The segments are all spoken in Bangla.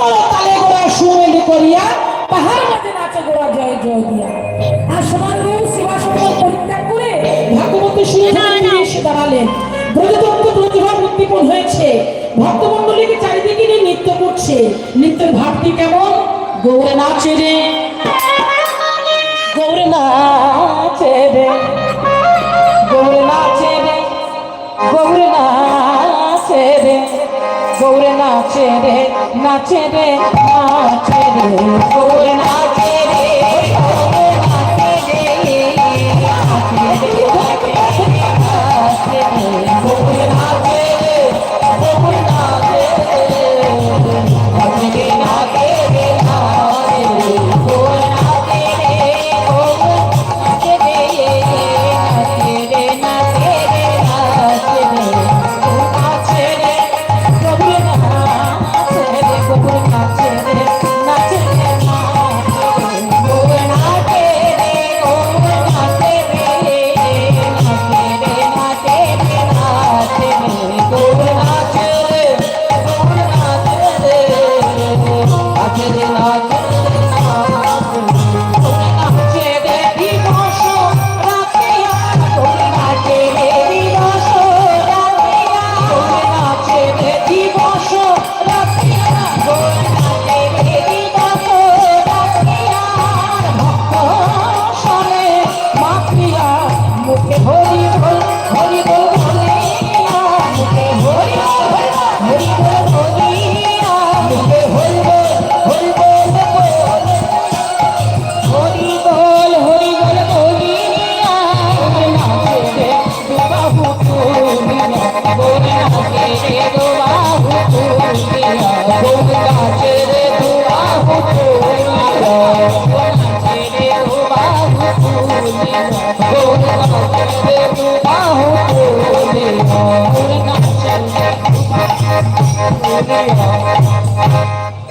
করো তালে গোড়া সুমেলি করিয়া পাহাড় মাঝে নাচে গোড়া জয় জয় দিয়া। আর সমান রূপ শিবাসন পরিত্যাগ করে ভাগবতী সুন্দর এসে দাঁড়ালেন। ব্রজদত্ত প্রতিভা উদ্দীপন হয়েছে। চারিদিকে নিয়ে নৃত্য করছে। নৃত্যের ভাবটি কেমন? গৌরে নাচে রে। গৌরে নাচে রে। নাচে রে নাচে রে নাচে রে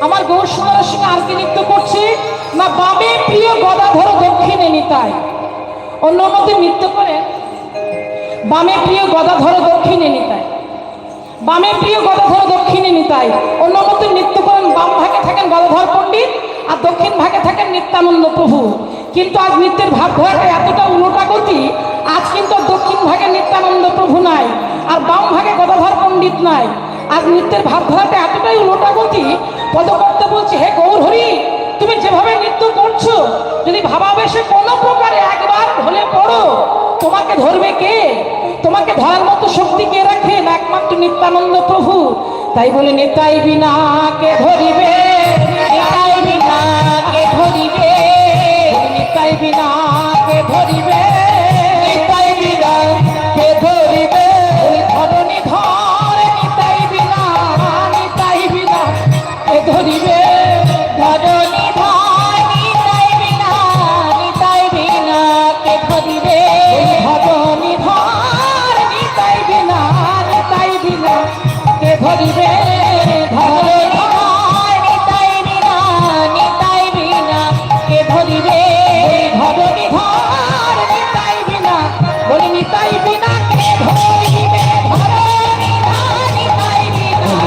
আমার গৌর সুন্দরের সঙ্গে আর কি নৃত্য করছে। না বামে প্রিয় গদাধর দক্ষিণে নিতাই। অন্য মধ্যে নৃত্য করে। বামে প্রিয় গদাধর দক্ষিণে নিতাই। বামে প্রিয় গদাধর দক্ষিণে নিতাই। অন্য মধ্যে নৃত্য করেন, বাম ভাগে থাকেন গদাধর পণ্ডিত আর দক্ষিণ ভাগে থাকেন নিত্যানন্দ প্রভু। কিন্তু আজ নৃত্যের ভাব ধরাটা এতটা উল্টা গতি, আজ কিন্তু দক্ষিণ ভাগে নিত্যানন্দ প্রভু নাই, আর বাম ভাগে গদাধর পণ্ডিত নাই। আজ নৃত্যের ভাব ধরাটা এতটাই উল্টা গতি, পদকর্তা বলছে, হে গৌর হরি তুমি যেভাবে নৃত্য করছ, যদি ভাবাবেশে কোনো প্রকারে একবার ঢলে পড়ো, তোমাকে ধরবে কে? তোমাকে ধরার মতো শক্তি কে রাখেন একমাত্র নিত্যানন্দ প্রভু? তাই বলে, নেতাই বিনা কে ধরিবে? নেতাই বিনা কে ধরিবে? নেতাই বিনা কে ধরিবে?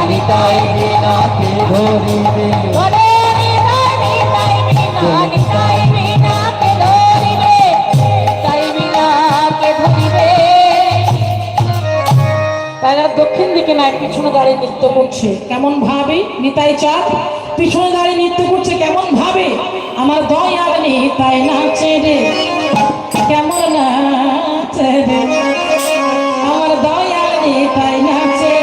নিতাই বিনা কে ধরিবে? দিকে নাই পিছনে দাঁড়িয়ে নৃত্য করছে কেমন ভাবে নিতাই চাঁদ পিছনে দাঁড়িয়ে নৃত্য করছে কেমন ভাবে আমার দয়াল নিতাই নাচে রে কেমন নাচে রে আমার দয়াল নিতাই নাচে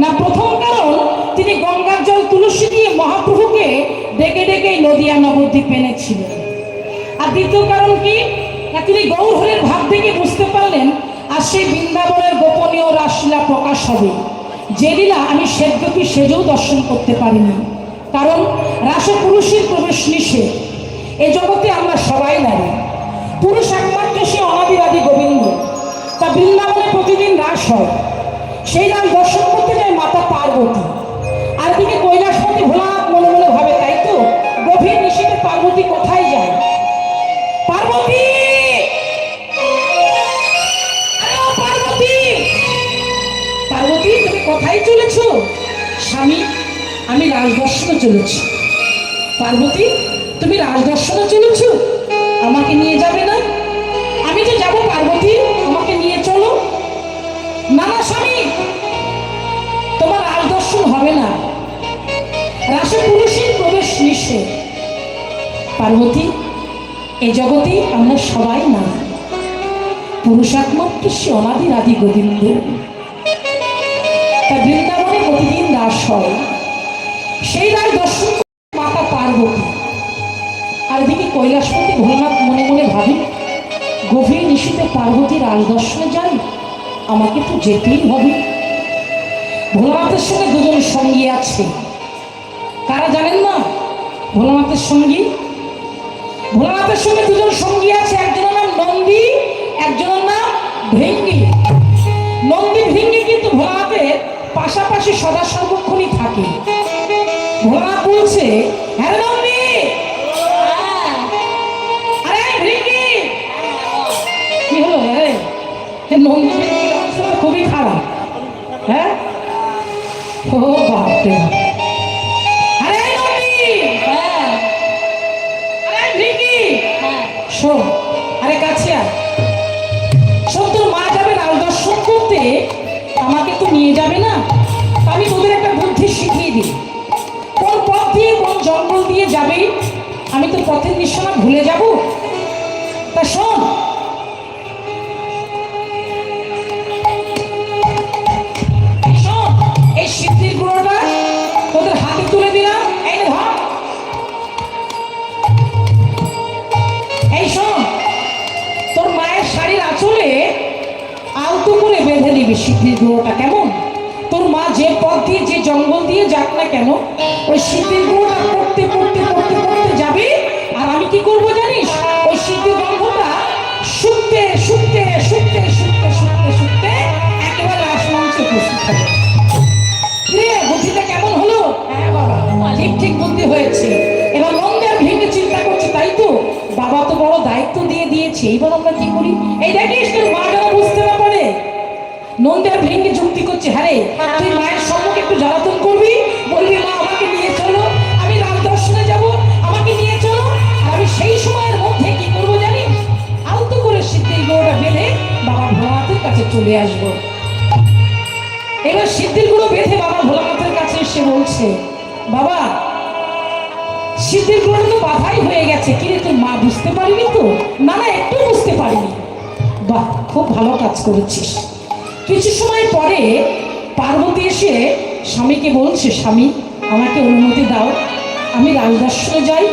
না, প্রথম কারণ তিনি গঙ্গার জল তুলসী দিয়ে মহাপ্রভুকে ডেকে ডেকে নদিয়া নবদ্বীপ এনেছিলেন। আর দ্বিতীয় কারণ কি? না, তিনি গৌরহরের ভাব থেকে বুঝতে পারলেন, আর সেই বৃন্দাবনের গোপনীয় রাসলীলা প্রকাশ হবে। যে লীলা আমি সেদ্যপি সেজেও দর্শন করতে পারি না কারণ রাসে পুরুষের প্রবেশ নিষেধ। এ জগতে আমরা সবাই নারী। পুরুষ একমাত্র সে অনাদিরাদি গোবিন্দ। তা বৃন্দাবনে প্রতিদিন রাস হয়। সেই রাস দর্শন করতে যায় মাতা পার্বতী। আর দিকে কৈলাসপতি ভোলানাথ মনে মনে ভাবে, তাই তো? গভীর নিশীতে পার্বতী কোথায় যায়? পার্বতী! পার্বতী! পার্বতী, তুমি কোথায় চলেছো? স্বামী, আমি রাজদর্শনে চলেছি। পার্বতী, তুমি রাজদর্শনে চলেছ? এ জগতে আমরা সবাই না। পুরুষ একমাত্র সে অনাদির আদি গোবিন্দ। তা বৃন্দাবনে প্রতিদিন রাস হয়। সেই রায় দর্শন মাতা পার্বতী। আর এদিকে কৈলাসপতি ভোলানাথ মনে মনে ভাবি গভীর নিশীতে পার্বতীর রাজ দর্শনে যাই, আমাকে তো যেতেই হবে। ভোলানাথের সঙ্গে দুজন সঙ্গী আছে। কারা জানেন না? ভোলানাথের সঙ্গী ভোলানাথের সঙ্গে দুজন সঙ্গী আছে, একজনের নাম নন্দী, একজনের নাম ভেঙ্গি। নন্দী, ভেঙ্গি কিন্তু ভোলানাথের পাশাপাশি সদা সর্বক্ষণই থাকে। ভোলানাথ বলছে হ্যাঁ নন্দী! আরে ভেঙ্গি! কি হলো আরে নন্দী ভেঙ্গির খুবই খারাপ। হ্যাঁ? ও বাপ। দিই কোন পথ দিয়ে কোন জঙ্গল দিয়ে যাবে? আমি তো পথের নিশানা ভুলে যাব। তা শোন। তুলে দিলাম। এই শোন, তোর মায়ের শাড়ির করে বেঁধে নিবি সিদ্ধির গুঁড়োটা, কেমন? তোর মা যে পথ দিয়ে, যে জঙ্গল দিয়ে যাক না কেন, ওই সিদ্ধির গুঁড়োটা পড়তে পড়তে পড়তে পড়তে যাবি। আর আমি কি করব জানিস? ওই সিদ্ধির গন্ধটা শুকতে শুকতে শুকতে শুকতে শুকতে শুকতে একেবারে আসমাংসে প্রস্তুত হবে কিরে বুদ্ধিটা কেমন হলো? হ্যাঁ ঠিক ঠিক বুদ্ধি হয়েছে। এবার নন্দের ভেঙে চিন্তা করছে, তাই তো? বাবা তো বড় দায়িত্ব দিয়ে দিয়েছে। এইবার আমরা কি করি? এই দেখিস তোর মা যেন বুঝতে না পারে। নন্দের ভেঙে যুক্তি করছে হ্যাঁ তুই মায়ের সম্মুখে একটু জ্বালাতন করবি? বলবি, মা, আমাকে নিয়ে চলো, আমি রাম দর্শনে যাব, আমাকে নিয়ে চলো আমি সেই সময়ের মধ্যে কি করব জানিস আলতো করে সিদ্ধির গোড়া বেঁধে বাবা ভোলানাথের কাছে চলে আসব। এবার সিদ্ধিরগুলো বেঁধে বাবা ভোলানাথের কাছে এসে বলছে, বাবা, সিদ্ধিরগুলো তো বাধাই হয়ে গেছে কিরে তোর মা বুঝতে পারিনি তো? না না, একটু বুঝতে পারিনি। বাহ, খুব ভালো কাজ করেছিস। কিছু সময় পরে পার্বতী এসে স্বামীকে বলছে স্বামী, আমাকে অনুমতি দাও। আমি রাজদর্শনে যাই।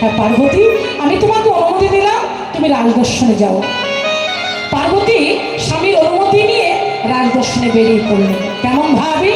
হ্যাঁ পার্বতী, আমি তোমাকে অনুমতি দিলাম, তুমি রাজদর্শনে যাও। পার্বতী স্বামীর অনুমতি নিয়ে রাজদর্শনে বেরিয়ে পড়লেন। কেমন ভাবি?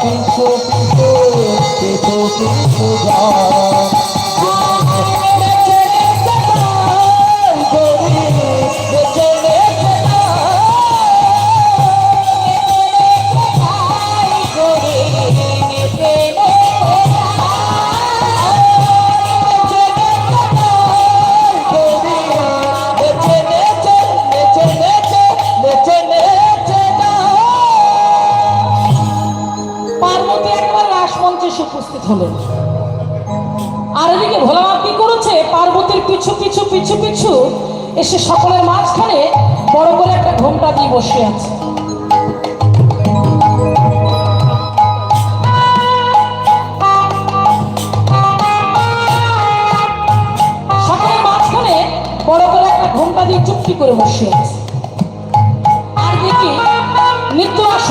পিছু পিছু পিছু পিছু যা এসে সকলের মাঝখানে বড় করে একটা ঘোমটা দিয়ে বসে আছে। সকলের মাঝখানে বড় করে একটা ঘোমটা দিয়ে চুপটি করে বসে আছে। আর দেখি নৃত্য নাচ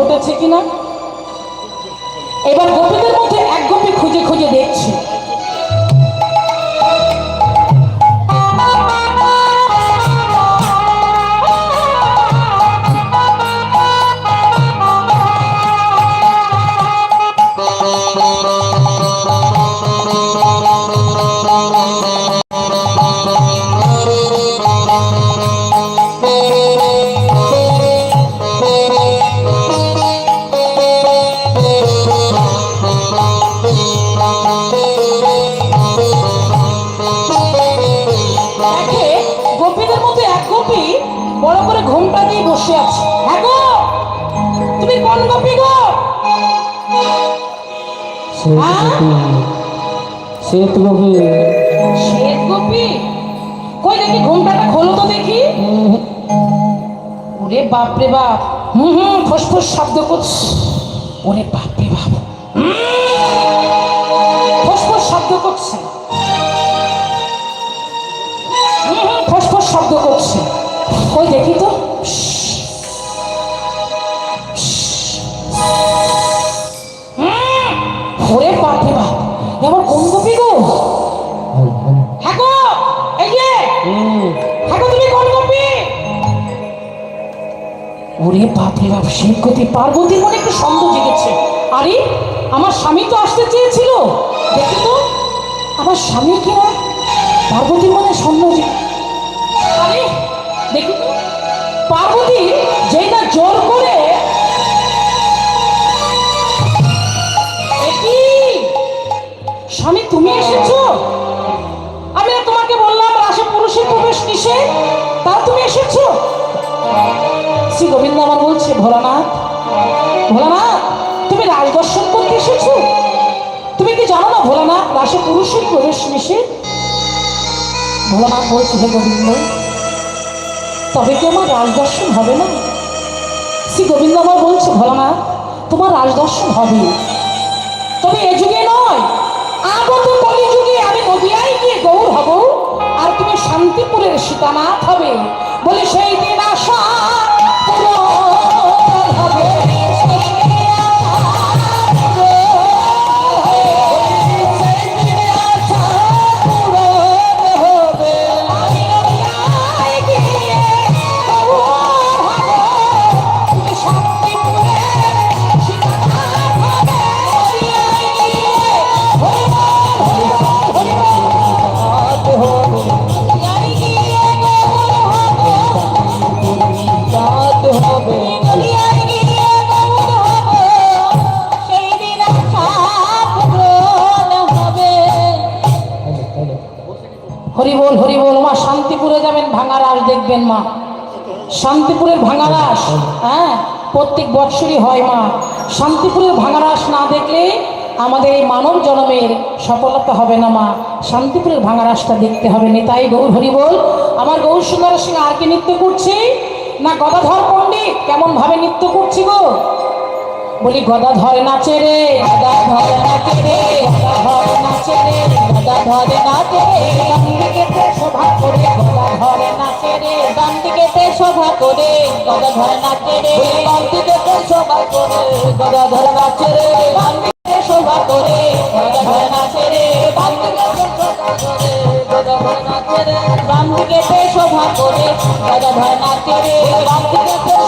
ঘটেছে কিনা? শ্বেত গোপী শ্বেত গোপী কই দেখি ঘুমটাটা খোলো তো দেখি। ওরে বাপ রে বাপ। হুম হুম, ফসফস শব্দ করছে। ওরে বাপ। রে বাপ ফসফস শব্দ করছে। হুম হুম, ফসফস শব্দ করছে। কই দেখি তো। ওরে বাপ রে বাপ। এবার কোন গোপী গো? তুমি কোন গোপী? ওরে বাপ পার্বতীর মনে একটু সন্দেহ জেগেছে। আরে, আমার স্বামী তো আসতে চেয়েছিল। দেখি তো, আমার স্বামী কি না? পার্বতীর মনে সন্দেহ আরে, দেখি পার্বতী যেই না জোর করে স্বামী, তুমি এসেছ? আমি তোমাকে বললাম, রাসে পুরুষের প্রবেশ নিষেধ তা তুমি এসেছ? শ্রী গোবিন্দ আমার বলছে, ভোলানাথ ভোলানাথ, তুমি রাজ দর্শন করতে এসেছ? তুমি কি জানো না ভোলানাথ, রাসে পুরুষের প্রবেশ নিষেধ ভোলানাথ বলছে, হে গোবিন্দ, তবে কি আমার রাজ দর্শন হবে না? শ্রী গোবিন্দ আমার বলছে, ভোলানাথ, তোমার রাজ দর্শন হবে তবে এ যুগে নয়। আগত কলি যুগে আমি নদিয়ায় গিয়ে গৌর হব, আর তুমি শান্তিপুরের সীতানাথ হবে। বলে সেই দিন আশা হরি বল হরি বল, মা, শান্তিপুরে যাবেন ভাঙারাস দেখবেন মা। শান্তিপুরের ভাঙারাস হ্যাঁ প্রত্যেক বৎসরই হয় মা। শান্তিপুরের ভাঙারাস না দেখলে আমাদের এই মানব জনমের সফলতা হবে না মা। শান্তিপুরের ভাঙারাসটা দেখতে হবে নেতাই গৌর হরি বল, আমার গৌর সুন্দর সিং আর কি নৃত্য করছি? না গদাধর পণ্ডিত কেমন ভাবে নৃত্য করছি গো? বলি গদা ধরে নাচে রে গদা ধরে নাচে রে গদা ধরে নাচে রে গদা ধরে নাচে রে ডান দিকেতে শোভা করে গদা ধরে নাচে রে ডান দিকেতে শোভা করে গদা ধরে নাচে রে বাম দিকে শোভা করে গদা ধরে নাচে রে ডান দিকে শোভা করে গদা ধরে নাচে রে ডান দিকেতে শোভা করে গদা ধরে নাচে রে বাম দিকেতে শোভা করে গদা ধরে নাচে রে বাম দিকে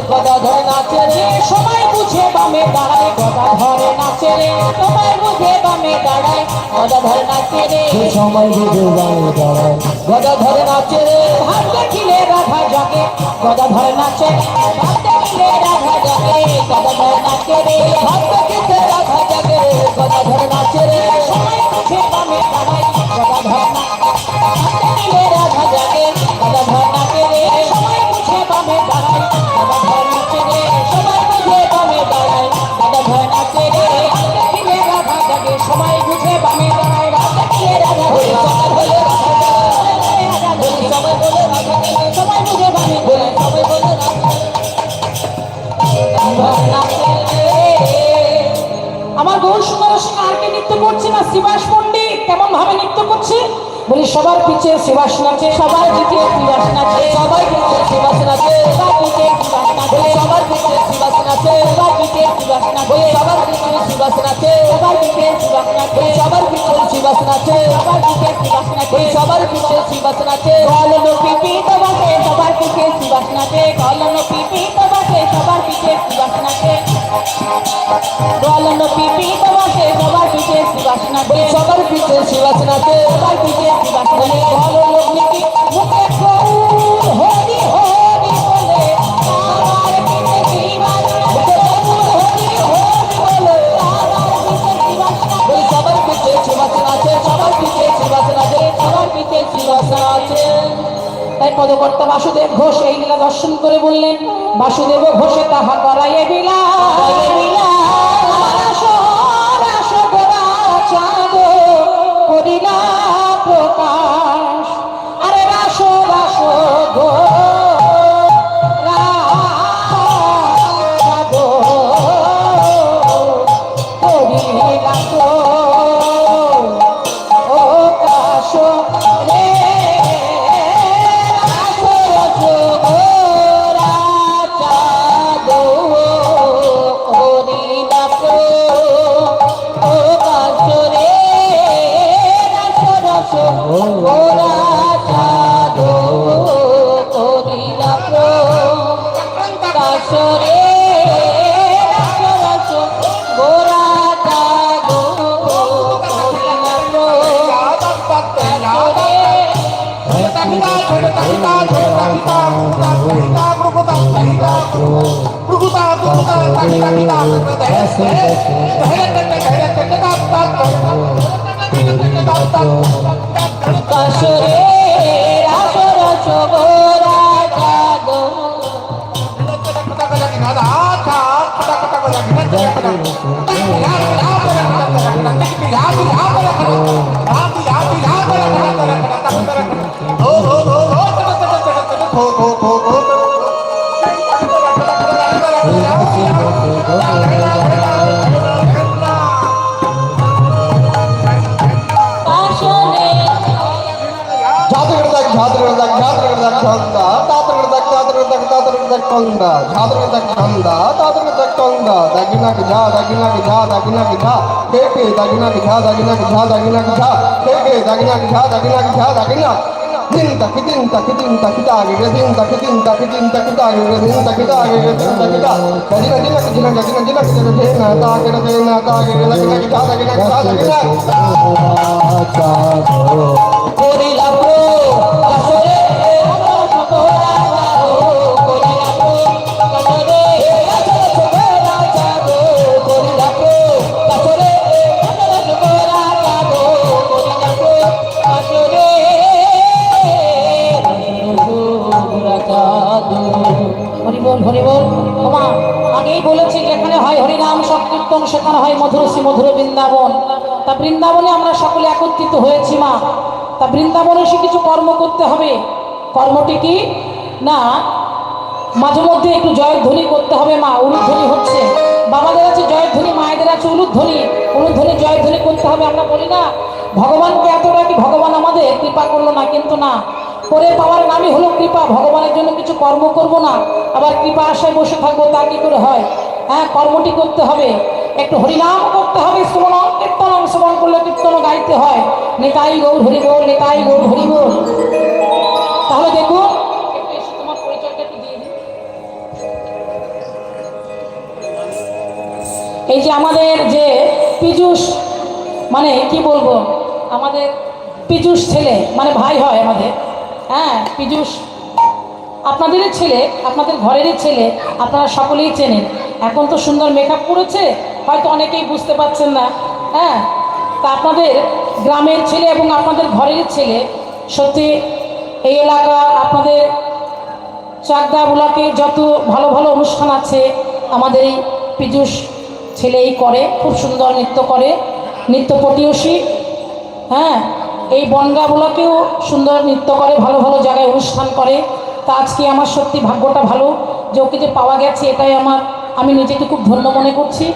শোভা করে গদা ধরে নাচে রে সময় বুঝে বামে দাঁড়ায় গদা ধরে নাচে রে সময় বুঝে বামে দাঁড়ায় গদা ধরে নাচে রে। সময় বুঝে বামে দাঁড়ায়। গদা নাচে রে ভাব দেখিলে রাধা জাগে গদা নাচে ভাব দেখিলে রাধা জাগে গদা নাচে রে হাত বলি, সবার পিছিয়ে সুভাষ নাচে, সবার পিছিয়ে সুভাষ নাচে, সবাই পিছিয়ে শিবাস নাচে, সবার পিছিয়ে সুভাষ নাচে, সবার পিছে শিবাস নাচে সবার পিছে সুভাষ নাচে সবার পিছে শিবাস নাচে সবার পিছে সুভাষ নাচে সবার পিছে শিবাস নাচে সবার পিছে সুভাষ নাচে সবার পিছে শিবাস নাচে কলনো পিপি তোমাকে সবার পিছে সুভাষ নাচে কলনো পিপি তোমাকে সবার পিছে সুভাষ নাচে কলনো পিপি সবার সুভাষ নাচে সবার পিছে শিবাস নাচে সবার পিছে সুভাষ নাচে কলনো পিপি পদকর্তা বাসুদেব ঘোষ এই দর্শন করে বললেন বাসুদেব ঘোষে তাহা করাইয়ে কাশরে তাতরে দেখ টন্দা ঝাঁতরে দেখ ঝন্দা তাতরে দেখ টন্দা দাগিনা কি ঝা দাগিনা কি ঝা দাগিনা কি ঝা কে কে দাগিনা কি ঝা দাগিনা কি ঝা দাগিনা কি ঝা কে কে দাগিনা কি ঝা দাগিনা কি ঝা দাগিনা দিন তক দিন তক দিন তক তাগে রে দিন তক দিন তক দিন সংকীর্তন সেখানে হয় মধুরসী মধুর বৃন্দাবন। তা বৃন্দাবনে আমরা সকলে একত্রিত হয়েছি, মা। তা বৃন্দাবনে সে কিছু কর্ম করতে হবে। কর্মটি কি? না, মাঝে মধ্যে একটু জয়ধ্বনি করতে হবে, মা। উলুধ্বনি হচ্ছে। বাবাদের আছে জয়ধ্বনি, মায়েদের আছে উলুধ্বনি। উলুধ্বনি জয়ধ্বনি করতে হবে, আমরা বলি না। ভগবানকে এতটা কি ভগবান আমাদের? কৃপা করল না, কিন্তু না। করে পাওয়ার নামই হলো কৃপা। ভগবানের জন্য কিছু কর্ম করব না। আবার কৃপা আশায় বসে থাকব, তা কি করে হয়? হ্যাঁ কর্মটি করতে হবে। একটু হরিনাম করতে হবে শ্রবণ কীর্তন শ্রবণ করলে কীর্তন গাইতে হয়। নেতাই গৌর হরি বল নেতাই গৌর হরি বল তাহলে দেখুন এই যে আমাদের যে পীযুষ মানে কি বলব, আমাদের পীযুষ ছেলে মানে ভাই হয় আমাদের। হ্যাঁ পীযুষ। আপনাদেরই ছেলে, আপনাদের ঘরেরই ছেলে, আপনারা সকলেই চেনেন। এখন তো সুন্দর মেকআপ করেছে হয়তো অনেকেই বুঝতে পারছেন না। হ্যাঁ? তা আপনাদের গ্রামের ছেলে এবং আপনাদের ঘরের ছেলে, সত্যি এই এলাকা আপনাদের চাকদা বুলাকে যত ভালো ভালো অনুষ্ঠান আছে, আমাদের এই পীযুষ ছেলেই করে, খুব সুন্দর নৃত্য করে, নৃত্য পটিয়সী হ্যাঁ? এই বনগা বুলাকেও সুন্দর নৃত্য করে, ভালো ভালো জায়গায় অনুষ্ঠান করে। তা আজকে আমার সত্যি ভাগ্যটা ভালো যে ওকে যে পাওয়া গেছে, এটাই আমার, আমি নিজেকে খুব ধন্য মনে করছি।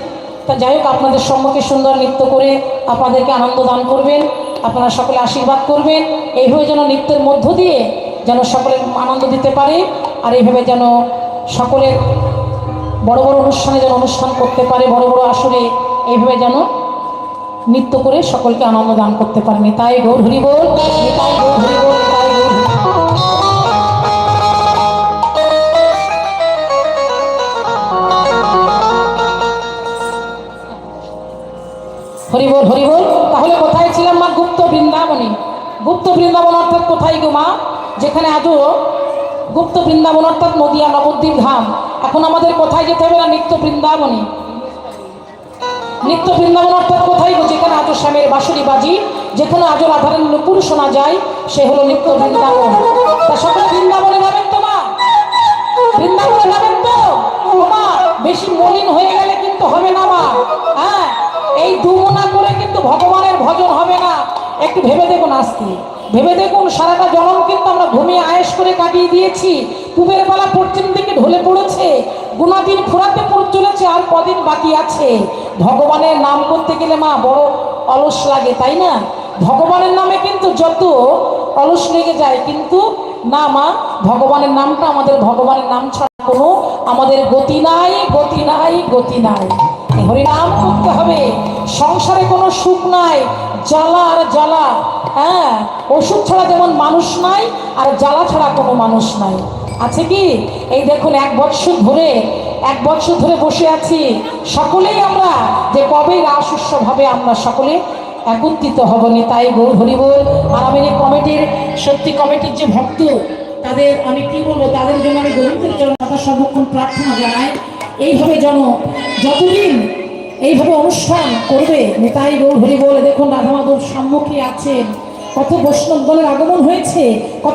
তা যাই হোক, আপনাদের সম্মুখে সুন্দর নৃত্য করে আপনাদেরকে আনন্দ দান করবেন, আপনারা সকলে আশীর্বাদ করবেন। এইভাবে যেন নৃত্যের মধ্য দিয়ে যেন সকলের আনন্দ দিতে পারে, আর এইভাবে যেন সকলের বড় বড় অনুষ্ঠানে যেন অনুষ্ঠান করতে পারে, বড় বড় আসরে এইভাবে যেন নৃত্য করে সকলকে আনন্দ দান করতে পারে। তাই গৌর হরি বল যেখানে আজও গুপ্ত বৃন্দাবন অর্থাৎ নদিয়া নবদ্বীপ ধাম। এখন আমাদের কোথায় যেতে হবে না নিত্য বৃন্দাবনে? নিত্য বৃন্দাবন অর্থাৎ কোথায় যেখানে আজও শ্যামের বাঁশুরি বাজি, যেখানে আজও রাধারের নুপুর শোনা যায়, সে হলো নিত্য বৃন্দাবন। তা সকলে বৃন্দাবনে যাবেন তো মা? বৃন্দাবনে যাবেন তো? মা, বেশি মলিন হয়ে গেলে কিন্তু হবে না মা। হ্যাঁ এই দুমনা করে কিন্তু ভগবানের ভজন হবে না। একটু ভেবে দেখুন আজকে ভেবে দেখুন, সারাটা জনম কিন্তু আমরা ঘুমিয়ে আয়েস করে কাটিয়ে দিয়েছি। পুবের বেলা পশ্চিম দিকে ঢলে পড়েছে। গুণাদিন ফুরাতে পড়ে চলেছে, আর কদিন বাকি আছে। ভগবানের নাম করতে গেলে মা, বড় অলস লাগে, তাই না? ভগবানের নামে কিন্তু যত অলস লেগে যায়, কিন্তু না মা, ভগবানের নামটা আমাদের ভগবানের নাম ছাড়া কোনো আমাদের গতি নাই গতি নাই গতি নাই। হরিনাম করতে হবে। সংসারে কোনো সুখ নাই। জ্বালা আর জ্বালা হ্যাঁ? ওষুধ ছাড়া যেমন মানুষ নাই, আর জ্বালা ছাড়া কোনো মানুষ নাই। আছে কি? এই দেখুন, এক বৎসর ধরে, এক বছর ধরে বসে আছি। সকলেই আমরা যে কবে রাস উৎসবভাবে আমরা সকলে একত্রিত হব নি তাই গৌর হরিবল। আর আমি কমিটির, সত্যি কমিটির যে ভক্ত, তাদের আমি কি বলব, তাদের জন্য আমি গরিবদের জন্য সর্বক্ষণ প্রার্থনা জানাই। এইভাবে যেন যতদিন এইভাবে অনুষ্ঠান করবে, নেতাই বল, হরি বলে, দেখুন রাধা মাধব সম্মুখে আছেন, কত বৈষ্ণব দলের আগমন হয়েছে, কত